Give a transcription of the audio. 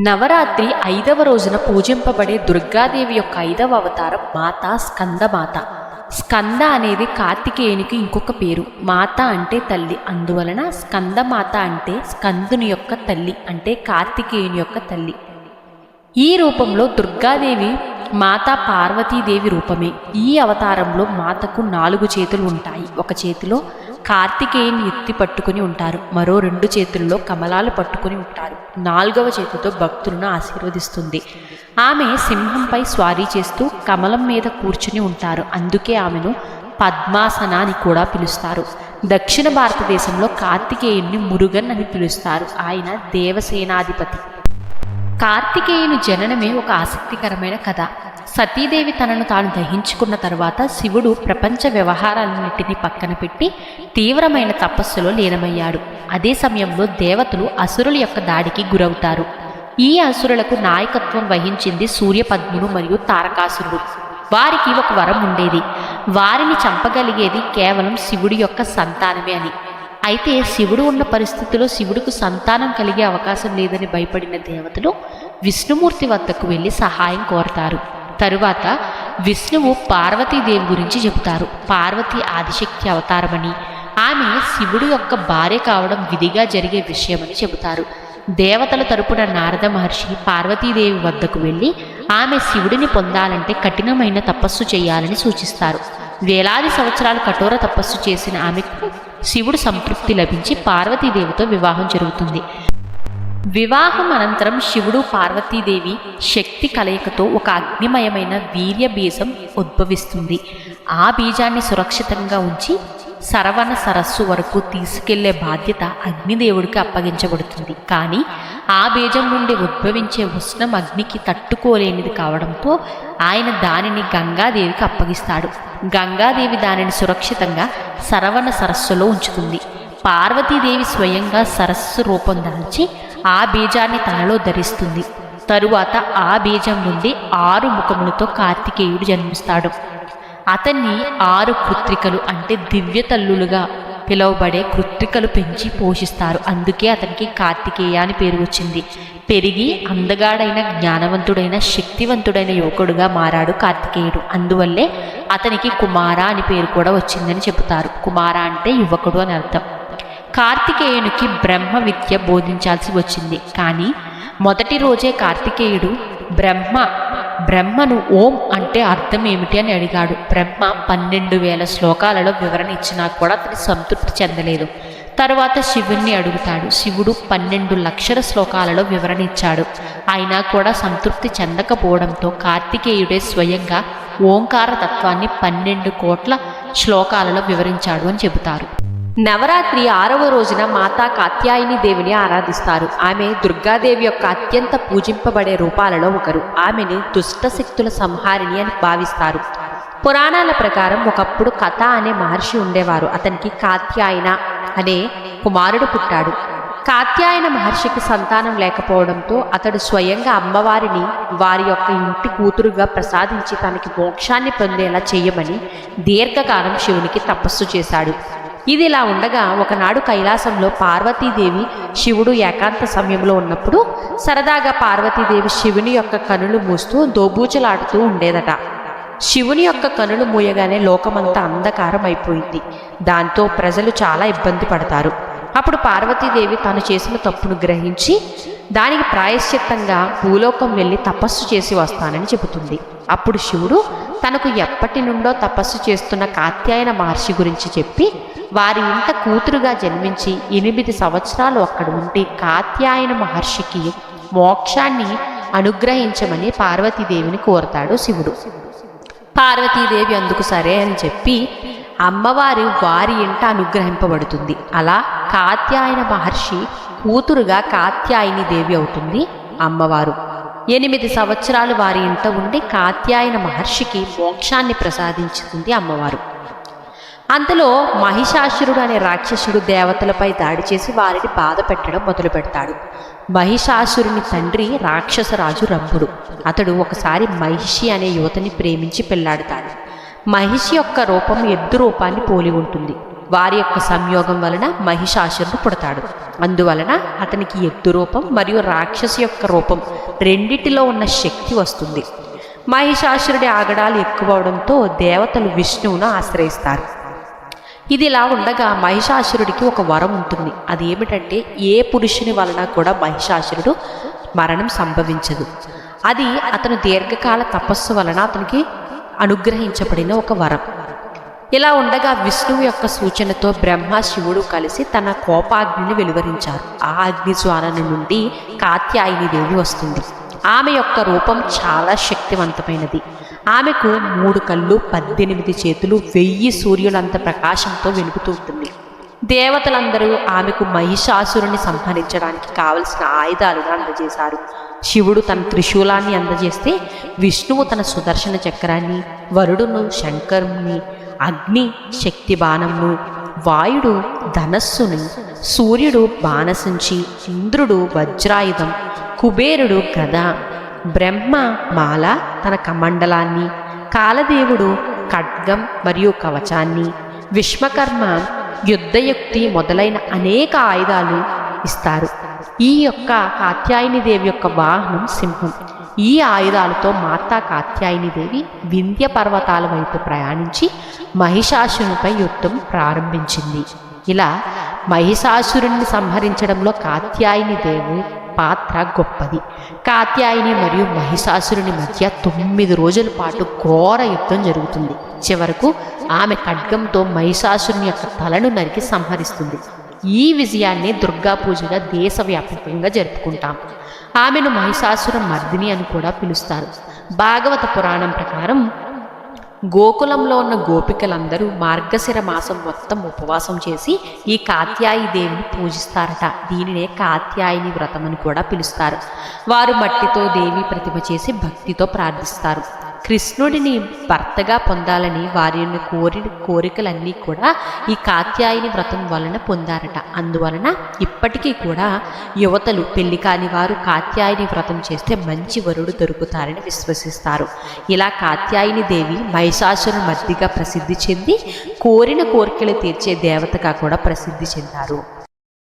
నవరాత్రి ఐదవ రోజున పూజింపబడే దుర్గాదేవి యొక్క ఐదవ అవతారం మాత స్కందమాత. స్కంద అనేది కార్తికేయునికి ఇంకొక పేరు. మాత అంటే తల్లి. అందువలన స్కందమాత అంటే స్కందుని యొక్క తల్లి అంటే కార్తికేయుని యొక్క తల్లి. ఈ రూపంలో దుర్గాదేవి మాతా పార్వతీదేవి రూపమే. ఈ అవతారంలో మాతకు నాలుగు చేతులు ఉంటాయి. ఒక చేతిలో కార్తికేయుని ఎత్తి పట్టుకుని ఉంటారు. మరో రెండు చేతుల్లో కమలాలు పట్టుకుని ఉంటారు. నాలుగవ చేతితో భక్తులను ఆశీర్వదిస్తుంది. ఆమె సింహంపై స్వారీ చేస్తూ కమలం మీద కూర్చుని ఉంటారు. అందుకే ఆమెను పద్మాసన అని కూడా పిలుస్తారు. దక్షిణ భారతదేశంలో కార్తికేయుని మురుగన్ అని పిలుస్తారు. ఆయన దేవసేనాధిపతి. కార్తికేయుని జననమే ఒక ఆసక్తికరమైన కథ. సతీదేవి తనను తాను దహించుకున్న తర్వాత శివుడు ప్రపంచ వ్యవహారాలన్నింటినీ పక్కన పెట్టి తీవ్రమైన తపస్సులో లీనమయ్యాడు. అదే సమయంలో దేవతలు అసురుల యొక్క దాడికి గురవుతారు. ఈ అసురులకు నాయకత్వం వహించింది సూర్యపద్ముడు మరియు తారకాసురుడు. వారికి ఒక వరం ఉండేది. వారిని చంపగలిగేది కేవలం శివుడి యొక్క సంతానమే అని. అయితే శివుడు ఉన్న పరిస్థితిలో శివుడికి సంతానం కలిగే అవకాశం లేదని భయపడిన దేవతలు విష్ణుమూర్తి వద్దకు వెళ్ళి సహాయం కోరతారు. తరువాత విష్ణువు పార్వతీదేవి గురించి చెబుతారు. పార్వతి ఆదిశక్తి అవతారమని ఆమె శివుడు యొక్క భార్య కావడం విధిగా జరిగే విషయమని చెబుతారు. దేవతల తరపున నారద మహర్షి పార్వతీదేవి వద్దకు వెళ్ళి ఆమె శివుడిని పొందాలంటే కఠినమైన తపస్సు చేయాలని సూచిస్తారు. వేలాది సంవత్సరాలు కఠోర తపస్సు చేసిన ఆమెకు శివుడు సంతృప్తి లభించి పార్వతీదేవితో వివాహం జరుగుతుంది. వివాహం అనంతరం శివుడు పార్వతీదేవి శక్తి కలయికతో ఒక అగ్నిమయమైన వీర్య బీజం ఉద్భవిస్తుంది. ఆ బీజాన్ని సురక్షితంగా ఉంచి సరవణ సరస్సు వరకు తీసుకెళ్ళే బాధ్యత అగ్నిదేవుడికి అప్పగించబడుతుంది. కానీ ఆ బీజం నుండి ఉద్భవించే ఉష్ణం అగ్నికి తట్టుకోలేనిది కావడంతో ఆయన దానిని గంగాదేవికి అప్పగిస్తాడు. గంగాదేవి దానిని సురక్షితంగా సరవణ సరస్సులో ఉంచుతుంది. పార్వతీదేవి స్వయంగా సరస్సు రూపం దాల్చి ఆ బీజాన్ని తనలో ధరిస్తుంది. తరువాత ఆ బీజం నుండి ఆరు ముఖములతో కార్తికేయుడు జన్మిస్తాడు. అతన్ని ఆరు కృత్రికలు అంటే దివ్య తల్లులుగా పిలువబడే కృత్రికలు పెంచి పోషిస్తారు. అందుకే అతనికి కార్తికేయ అని పేరు వచ్చింది. పెరిగి అందగాడైన జ్ఞానవంతుడైన శక్తివంతుడైన యువకుడుగా మారాడు కార్తికేయుడు. అందువల్లే అతనికి కుమార అని పేరు కూడా వచ్చిందని చెబుతారు. కుమార అంటే యువకుడు అని అర్థం. కార్తికేయునికి బ్రహ్మ విద్య బోధించాల్సి వచ్చింది. కానీ మొదటి రోజే కార్తికేయుడు బ్రహ్మ బ్రహ్మను ఓం అంటే అర్థం ఏమిటి? అని అడిగాడు. బ్రహ్మ పన్నెండు వేల శ్లోకాలలో వివరణ ఇచ్చినా కూడా అతని సంతృప్తి చెందలేదు. తరువాత శివుణ్ణి అడుగుతాడు. శివుడు పన్నెండు లక్షల శ్లోకాలలో వివరణ ఇచ్చాడు. అయినా కూడా సంతృప్తి చెందకపోవడంతో కార్తికేయుడే స్వయంగా ఓంకార తత్వాన్ని పన్నెండు కోట్ల శ్లోకాలలో వివరించాడు అని చెబుతారు. నవరాత్రి ఆరవ రోజున మాతా కాత్యాయని దేవిని ఆరాధిస్తారు. ఆమె దుర్గాదేవి యొక్క అత్యంత పూజింపబడే రూపాలలో ఒకరు. ఆమెని దుష్ట శక్తుల సంహారిణి అని భావిస్తారు. పురాణాల ప్రకారం ఒకప్పుడు కథ అనే మహర్షి ఉండేవారు. అతనికి కాత్యాయన అనే కుమారుడు పుట్టాడు. కాత్యాయన మహర్షికి సంతానం లేకపోవడంతో అతడు స్వయంగా అమ్మవారిని వారి యొక్క ఇంటి కూతురుగా ప్రసాదించి తనకి మోక్షాన్ని పొందేలా చేయమని దీర్ఘకాలం శివునికి తపస్సు చేశాడు. ఇది ఇలా ఉండగా ఒకనాడు కైలాసంలో పార్వతీదేవి శివుడు ఏకాంత సమయంలో ఉన్నప్పుడు సరదాగా పార్వతీదేవి శివుని యొక్క కనులు మూస్తూ దోబూచలాడుతూ ఉండేదట. శివుని యొక్క కనులు మూయగానే లోకమంతా అంధకారం అయిపోయింది దాంతో ప్రజలు చాలా ఇబ్బంది పడతారు. అప్పుడు పార్వతీదేవి తాను చేసిన తప్పును గ్రహించి దానికి ప్రాయశ్చిత్తంగా భూలోకం వెళ్ళి తపస్సు చేసి వస్తానని చెబుతుంది. అప్పుడు శివుడు తనకు ఎప్పటి నుండో తపస్సు చేస్తున్న కాత్యాయన మహర్షి గురించి చెప్పి వారి ఇంట కూతురుగా జన్మించి ఎనిమిది సంవత్సరాలు అక్కడ ఉండి కాత్యాయన మహర్షికి మోక్షాన్ని అనుగ్రహించమని పార్వతీదేవిని కోరతాడు శివుడు. పార్వతీదేవి అందుకు సరే అని చెప్పి అమ్మవారి వారి ఇంట అనుగ్రహింపబడుతుంది. అలా కాత్యాయన మహర్షి కూతురుగా కాత్యాయని దేవి అవుతుంది అమ్మవారు. ఎనిమిది సంవత్సరాలు వారి ఇంట ఉండి కాత్యాయన మహర్షికి మోక్షాన్ని ప్రసాదించుతుంది అమ్మవారు. అంతలో మహిషాసురుడు అనే రాక్షసుడు దేవతలపై దాడి చేసి వారిని బాధ పెట్టడం మొదలు పెడతాడు. మహిషాసురుని తండ్రి రాక్షసరాజు రంభుడు. అతడు ఒకసారి మహిషి అనే యువతని ప్రేమించి పెళ్ళాడతాడు. మహిషి యొక్క రూపం ఎద్దు రూపాన్ని పోలి ఉంటుంది. వారి యొక్క సంయోగం వలన మహిషాసురుడు పుడతాడు. అందువలన అతనికి ఎద్దు రూపం మరియు రాక్షసు యొక్క రూపం రెండిటిలో ఉన్న శక్తి వస్తుంది. మహిషాసురుడి ఆగడాలు ఎక్కువ అవడంతో దేవతలు విష్ణువును ఆశ్రయిస్తారు. ఇది ఇలా ఉండగా మహిషాసురుడికి ఒక వరం ఉంటుంది. అది ఏమిటంటే ఏ పురుషుని వలన కూడా మహిషాసురుడు మరణం సంభవించదు. అది అతను దీర్ఘకాల తపస్సు వలన అతనికి అనుగ్రహించబడిన ఒక వరం. ఇలా ఉండగా విష్ణువు యొక్క సూచనతో బ్రహ్మ శివుడు కలిసి తన కోపాగ్నిని వెలువరించారు. ఆ అగ్ని జ్వాలన నుండి కాత్యాయని దేవి వస్తుంది. ఆమె యొక్క రూపం చాలా శక్తివంతమైనది. ఆమెకు మూడు కళ్ళు పద్దెనిమిది చేతులు వెయ్యి సూర్యులంత ప్రకాశంతో వెలుగుతూ ఉంటుంది. దేవతలందరూ ఆమెకు మహిషాసురుని సంహరించడానికి కావలసిన ఆయుధాలుగా అందజేశారు. శివుడు తన త్రిశూలాన్ని అందజేస్తే విష్ణువు తన సుదర్శన చక్రాన్ని వరుడును శంకరుని అగ్ని శక్తి బాణంను వాయుడు ధనస్సుని సూర్యుడు బాణసించి ఇంద్రుడు వజ్రాయుధం కుబేరుడు గద బ్రహ్మ మాల తన కమండలాన్ని కాలదేవుడు ఖడ్గం మరియు కవచాన్ని విశ్వకర్మ యుద్ధయుక్తి మొదలైన అనేక ఆయుధాలు ఇస్తారు. ఈ యొక్క కాత్యాయని దేవి యొక్క వాహనం సింహం. ఈ ఆయుధాలతో మాతా కాత్యాయని దేవి వింధ్య పర్వతాల వైపు ప్రయాణించి మహిషాసురునిపై యుద్ధం ప్రారంభించింది. ఇలా మహిషాసురుణ్ణి సంహరించడంలో కాత్యాయని దేవి పాత్ర గొప్పది. కాత్యాయని మరియు మహిషాసురుని మధ్య తొమ్మిది రోజుల పాటు ఘోర యుద్ధం జరుగుతుంది. చివరకు ఆమె ఖడ్గంతో మహిషాసురుని యొక్క తలను నరికి సంహరిస్తుంది. ఈ విజయాన్ని దుర్గా పూజగా దేశవ్యాప్తంగా జరుపుకుంటాం. ఆమెను మహిషాసుర మర్దిని అని కూడా పిలుస్తారు. భాగవత పురాణం ప్రకారం గోకులంలో ఉన్న గోపికలందరూ మార్గశిర మాసం మొత్తం ఉపవాసం చేసి ఈ కాత్యాయి దేవిని పూజిస్తారట. దీనినే కాత్యాయిని వ్రతం అని కూడా పిలుస్తారు. వారు మట్టితో దేవి ప్రతిమ చేసి భక్తితో ప్రార్థిస్తారు. కృష్ణుడిని భర్తగా పొందాలని వారి కోరి కోరికలన్నీ కూడా ఈ కాత్యాయని వ్రతం వలన పొందారట. అందువలన ఇప్పటికీ కూడా యువతలు పెళ్ళి కాని వారు కాత్యాయని వ్రతం చేస్తే మంచి వరుడు దొరుకుతారని విశ్వసిస్తారు. ఇలా కాత్యాయని దేవి మహిషాసురు మధ్యగా ప్రసిద్ధి చెంది కోరిన కోరికలు తీర్చే దేవతగా కూడా ప్రసిద్ధి చెందారు.